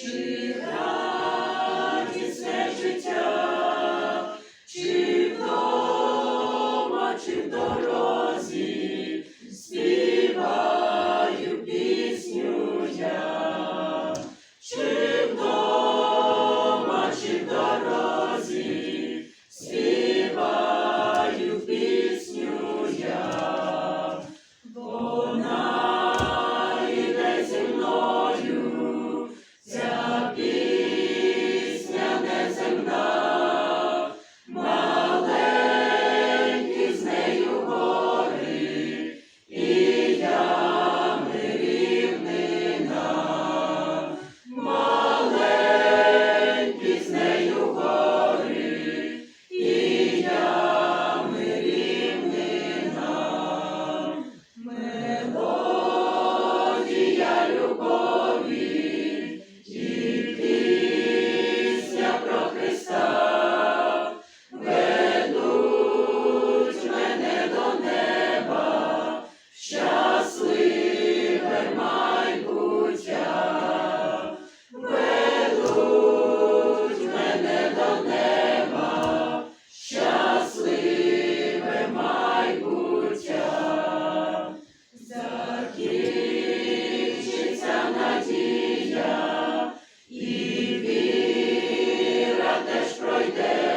чи радісне destroy them.